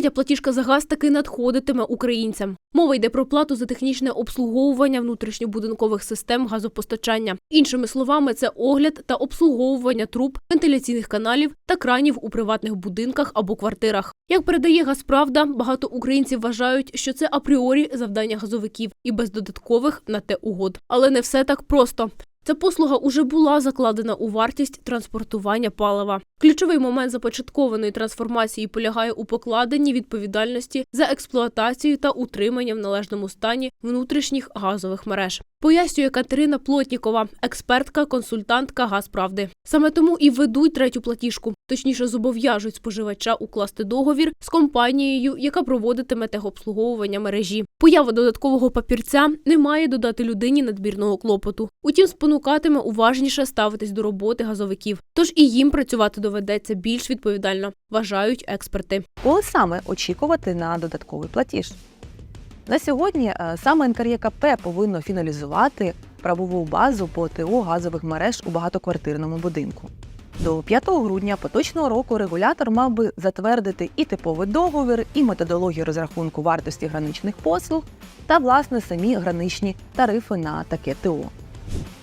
Третя платіжка за газ таки надходитиме українцям. Мова йде про плату за технічне обслуговування внутрішньобудинкових систем газопостачання. Іншими словами, це огляд та обслуговування труб, вентиляційних каналів та кранів у приватних будинках або квартирах. Як передає Газправда, багато українців вважають, що це апріорі завдання газовиків і без додаткових на те угод. Але не все так просто. Ця послуга уже була закладена у вартість транспортування палива. Ключовий момент започаткованої трансформації полягає у покладенні відповідальності за експлуатацію та утримання в належному стані внутрішніх газових мереж. Пояснює Катерина Плотнікова, експертка, консультантка Газправди. Саме тому і ведуть третю платіжку, точніше зобов'яжуть споживача укласти договір з компанією, яка проводитиме техобслуговування мережі. Поява додаткового папірця не має додати людині надмірного клопоту. Утім, спонукатиме уважніше ставитись до роботи газовиків. Тож і їм працювати доведеться більш відповідально, вважають експерти. Коли саме очікувати на додатковий платіж? На сьогодні е, саме НКРЄКП повинно фіналізувати правову базу по ТО газових мереж у багатоквартирному будинку. До 5 грудня поточного року регулятор мав би затвердити і типовий договір, і методологію розрахунку вартості граничних послуг та, власне, самі граничні тарифи на таке ТО.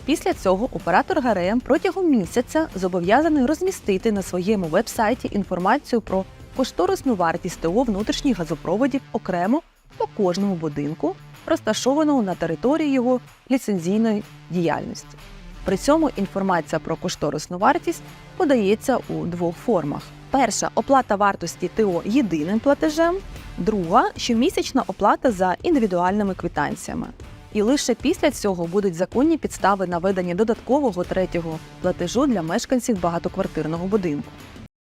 Після цього оператор ГРМ протягом місяця зобов'язаний розмістити на своєму веб-сайті інформацію про кошторисну вартість ТО внутрішніх газопроводів окремо по кожному будинку, розташованому на території його ліцензійної діяльності. При цьому інформація про кошторисну вартість подається у двох формах: перша оплата вартості ТО єдиним платежем, друга щомісячна оплата за індивідуальними квитанціями. І лише після цього будуть законні підстави на ведення додаткового третього платежу для мешканців багатоквартирного будинку.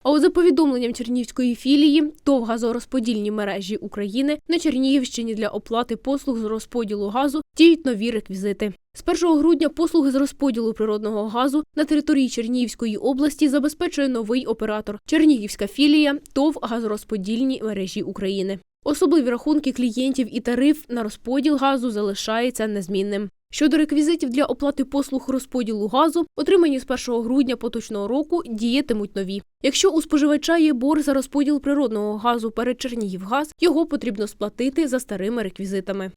А за повідомленням Чернігівської філії, ТОВ газорозподільні мережі України на Чернігівщині для оплати послуг з розподілу газу діють нові реквізити. З 1 грудня послуги з розподілу природного газу на території Чернігівської області забезпечує новий оператор Чернігівська філія ТОВ газорозподільні мережі України. Особливі рахунки клієнтів і тариф на розподіл газу залишається незмінним. Щодо реквізитів для оплати послуг розподілу газу, отримані з 1 грудня поточного року, діятимуть нові. Якщо у споживача є борг за розподіл природного газу перед Чернігівгаз, його потрібно сплатити за старими реквізитами.